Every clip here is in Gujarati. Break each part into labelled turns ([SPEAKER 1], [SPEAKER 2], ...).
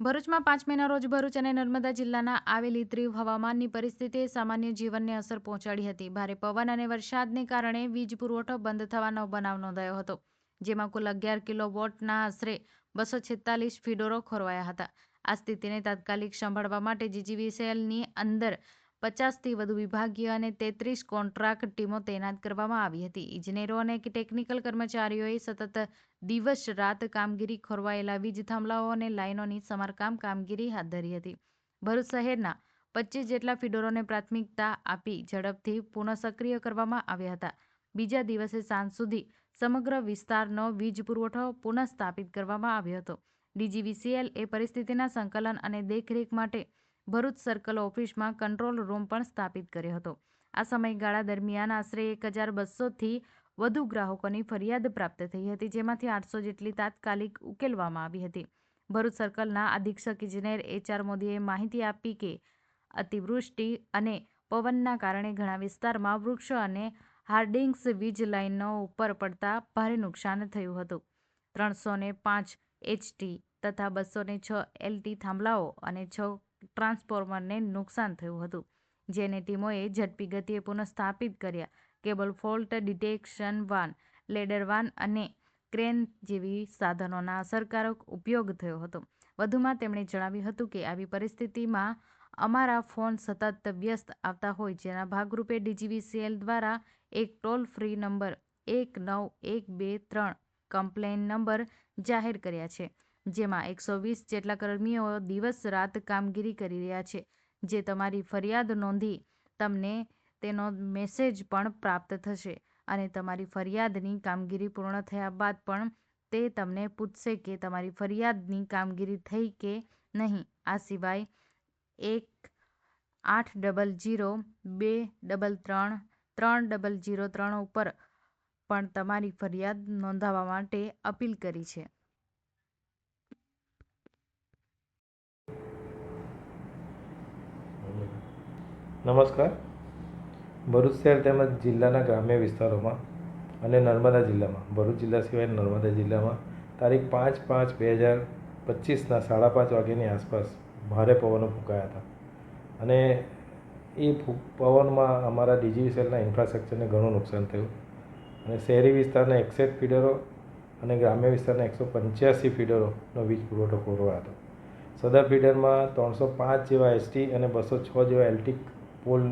[SPEAKER 1] ભરૂચમાં પાંચ મેના રોજ ભરૂચ અને નર્મદા જિલ્લાના આવેલી તીવ્ર હવામાનની પરિસ્થિતિએ સામાન્ય જીવનને અસર પહોંચાડી હતી. ભારે પવન અને વરસાદને કારણે વીજ પુરવઠો બંધ થવાનો બનાવ નોંધાયો હતો, જેમાં કુલ અગિયાર કિલો વોટના આશરે બસો છેતાલીસ ફીડોરો ખોરવાયા હતા. આ સ્થિતિને તાત્કાલિક સંભાળવા માટે જીજીવીસીએલની અંદર પચાસથી વધુ વિભાગીય અને તેત્રીસ કોન્ટ્રાક્ટ ટીમો તૈનાત કરવામાં આવી હતી. ઇજનેરો અને ટેકનિકલ કર્મચારીઓએ સતત દિવસ રાત કામગીરી ખોરવાયેલા વીજ થાંભલાઓ અને લાઇનોની સમારકામ કામગીરી હાથ ધરી હતી. ભરૂચ શહેરના પચીસ જેટલા ફીડરોને પ્રાથમિકતા આપી ઝડપથી પુનઃ સક્રિય કરવામાં આવ્યા હતા. બીજા દિવસે સાંજ સુધી સમગ્ર વિસ્તારનો વીજ પુરવઠો પુનઃસ્થાપિત કરવામાં આવ્યો હતો. ડીજીવીસીએલ એ પરિસ્થિતિના સંકલન અને દેખરેખ માટે ભરૂચ સર્કલ ઓફિસમાં કંટ્રોલ રૂમ પણ સ્થાપિત કર્યો હતો. આ સમયગાળા દરમિયાન આશરે એક હજાર બસોથી વધુ ગ્રાહકોની ફરિયાદ પ્રાપ્ત થઈ હતી, જેમાંથી આઠસો જેટલી તાત્કાલિક ઉકેલવામાં આવી હતી. ભરૂચ સર્કલના અધિક્ષક ઇજનેર એચઆર મોદીએ માહિતી આપી કે, અતિવૃષ્ટિ અને પવનના કારણે ઘણા વિસ્તારમાં વૃક્ષો અને હાર્ડિંગ્સ વીજ લાઇનો ઉપર પડતા ભારે નુકસાન થયું હતું. ત્રણસો પાંચ એચટી તથા બસો છ એલટી થાંભલાઓ અને છ ટ્રાન્સફોર્મરને નુકસાન થયું હતું, જેને ટીમોએ ઝડપી ગતિએ પુનઃસ્થાપિત કર્યા. Cable fault detection van, ladder van અને ક્રેન જેવી સાધનોના અસરકારક ઉપયોગ થયો હતો. વધુમાં તેમણે જણાવ્યું હતું કે આવી પરિસ્થિતિમાં અમારા ફોન સતત વ્યસ્ત આવતા હોય, જેના ભાગરૂપે ડીજીવીસીએલ દ્વારા એક ટોલ ફ્રી નંબર એક નવ એક બે ત્રણ કમ્પ્લેન નંબર જાહેર કર્યા છે. જેમાં એકસો વીસ જેટલા કર્મીઓ દિવસ રાત કામગીરી કરી રહ્યા છે. જે તમારી ફરિયાદ નોંધી તમને તેનો મેસેજ પણ પ્રાપ્ત થશે અને તમારી ફરિયાદની કામગીરી પૂર્ણ થયા બાદ પણ તે તમને પૂછશે કે તમારી ફરિયાદની કામગીરી થઈ કે નહીં. આ સિવાય એક આઠ ડબલ જીરો બે ડબલ ત્રણ ત્રણ ડબલ જીરો ત્રણ ઉપર પણ તમારી ફરિયાદ નોંધાવવા માટે અપીલ કરી છે.
[SPEAKER 2] નમસ્કાર. ભરૂચ શહેર તેમજ જિલ્લાના ગ્રામ્ય વિસ્તારોમાં અને નર્મદા જિલ્લામાં. ભરૂચ જિલ્લા સિવાય નર્મદા જિલ્લામાં તારીખ પાંચ પાંચ બે હજાર પચીસના સાડા પાંચ વાગ્યાની આસપાસ ભારે પવનો ફૂંકાયા હતા. અને એ પવનમાં અમારા ડીજીવીસીએલના ઇન્ફ્રાસ્ટ્રક્ચરને ઘણું નુકસાન થયું. અને શહેરી વિસ્તારના એકસઠ ફીડરો અને ગ્રામ્ય વિસ્તારના એકસો પંચ્યાસી ફીડરોનો વીજ પુરવઠો ખોરવાયો હતો. સદર ફીડરમાં ત્રણસો પાંચ જેવા એસટી અને બસો છ જેવા એલટી પુલ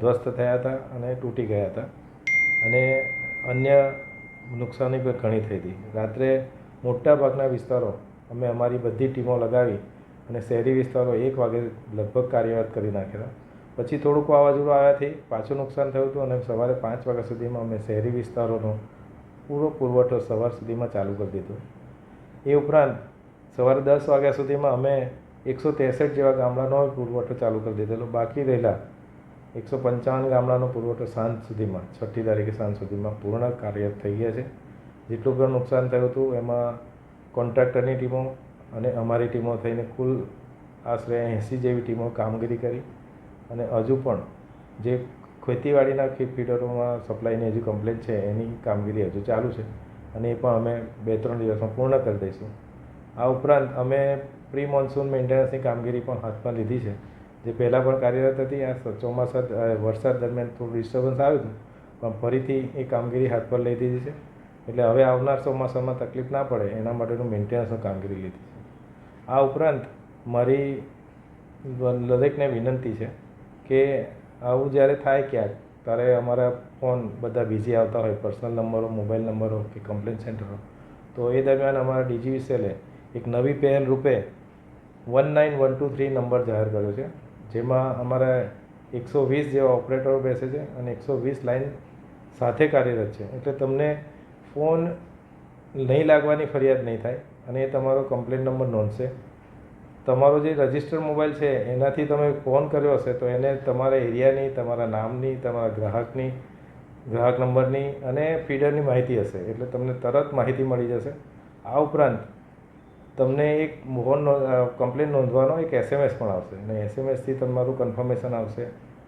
[SPEAKER 2] ધ્વસ્ત થયા હતા અને તૂટી ગયા હતા. અને અન્ય નુકસાની પણ ઘણી થઈ હતી. રાત્રે મોટાભાગના વિસ્તારો અમે અમારી બધી ટીમો લગાવી અને શહેરી વિસ્તારો એક વાગે લગભગ કાર્યરત કરી નાખેલા. પછી થોડુંક વાવાઝોડું આવ્યાથી પાછું નુકસાન થયું હતું અને સવારે પાંચ વાગ્યા સુધીમાં અમે શહેરી વિસ્તારોનો પૂરો પુરવઠો સવાર સુધીમાં ચાલુ કરી દીધો. એ ઉપરાંત સવારે દસ વાગ્યા સુધીમાં અમે એકસો ત્રેસઠ જેવા ગામડાનો પુરવઠો ચાલુ કરી દીધેલો બાકી રહેલા એકસો પંચાવન ગામડાનો પુરવઠો સાંજ સુધીમાં, છઠ્ઠી તારીખે સાંજ સુધીમાં પૂર્ણ કાર્યરત થઈ ગયા છે. જેટલું પણ નુકસાન થયું હતું, એમાં કોન્ટ્રાક્ટરની ટીમો અને અમારી ટીમો થઈને કુલ આશરે એંસી જેવી ટીમો કામગીરી કરી. અને હજુ પણ જે ખેતીવાડીના ફીડરોમાં સપ્લાયની હજુ કમ્પ્લેન છે, એની કામગીરી હજુ ચાલુ છે. અને એ પણ અમે બે ત્રણ દિવસમાં પૂર્ણ કરી દઈશું. આ ઉપરાંત અમે પ્રી મોન્સૂન મેન્ટેનન્સની કામગીરી પણ હાથમાં લીધી છે. જે પહેલાં પણ કાર્યરત હતી, આ ચોમાસા વરસાદ દરમિયાન થોડું ડિસ્ટર્બન્સ આવ્યું હતું, પણ ફરીથી એ કામગીરી હાથ પર લઈ દીધી છે. એટલે હવે આવનાર ચોમાસામાં તકલીફ ના પડે, એના માટેનું મેન્ટેનન્સની કામગીરી લીધી છે. આ ઉપરાંત મારી દરેકને વિનંતી છે કે આવું જ્યારે થાય ક્યાંક, ત્યારે અમારા ફોન બધા બિઝી આવતા હોય પર્સનલ નંબરો મોબાઈલ નંબરો કે કમ્પ્લેન સેન્ટરો તો એ દરમિયાન અમારા ડીજીવીસીએલે એક નવી પહેલ રૂપે one nine one two three number જાહેર કર્યો છે, જેમાં અમારા એકસો વીસ જેવા ઓપરેટરો બેસે છે અને એકસો વીસ લાઇન સાથે કાર્યરત છે. એટલે તમને ફોન નહીં લાગવાની ફરિયાદ નહીં થાય અને એ તમારો કમ્પ્લેન નંબર નોંધશે. તમારો જે રજિસ્ટર મોબાઈલ છે, એનાથી તમે ફોન કર્યો હશે, તો એને તમારા એરિયાની, તમારા નામની, તમારા ગ્રાહકની, ગ્રાહક નંબરની અને ફીડરની માહિતી હશે. એટલે તમને તરત માહિતી મળી જશે. આ ઉપરાંત તમને એક મોહન કમ્પ્લેન નોંધવાનો એક એસએમએસ પણ આવશે. અને એસએમએસથી તમારું કન્ફર્મેશન આવશે.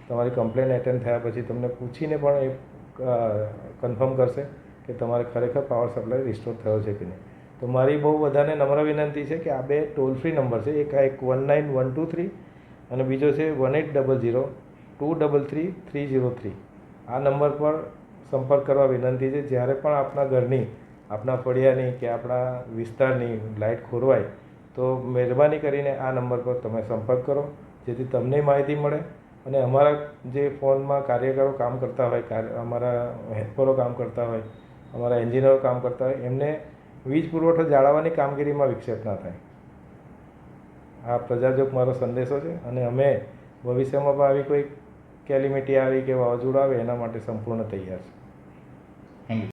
[SPEAKER 2] તમારી કમ્પ્લેન એટેન્ડ થયા પછી તમને પૂછીને પણ એ કન્ફર્મ કરશે કે તમારે ખરેખર પાવર સપ્લાય રિસ્ટોર થયો છે કે નહીં. તો મારી બહુ બધાને નમ્ર વિનંતી છે કે આ બે ટોલ ફ્રી નંબર છે. એક આ એક one nine one two three અને બીજો છે one eight double zero two double three three zero three આ નંબર પર સંપર્ક કરવા વિનંતી છે. જ્યારે પણ આપના ઘરની આપણા ફળિયાની કે આપણા વિસ્તારની લાઇટ ખોરવાય, તો મહેરબાની કરીને આ નંબર પર તમે સંપર્ક કરો, જેથી તમને માહિતી મળે અને અમારા જે ફોનમાં કાર્યકરો કામ કરતા હોય અમારા હેલ્પરો કામ કરતા હોય, અમારા એન્જિનિયરો કામ કરતા હોય, એમને વીજ પુરવઠો જાળવવાની કામગીરીમાં વિક્ષેપ ના થાય. આ પ્રજાજોગ મારો સંદેશો છે અને અમે ભવિષ્યમાં પણ આવી કોઈ કેલિમિટી આવી કે વાવાઝોડું આવે એના માટે સંપૂર્ણ તૈયાર છે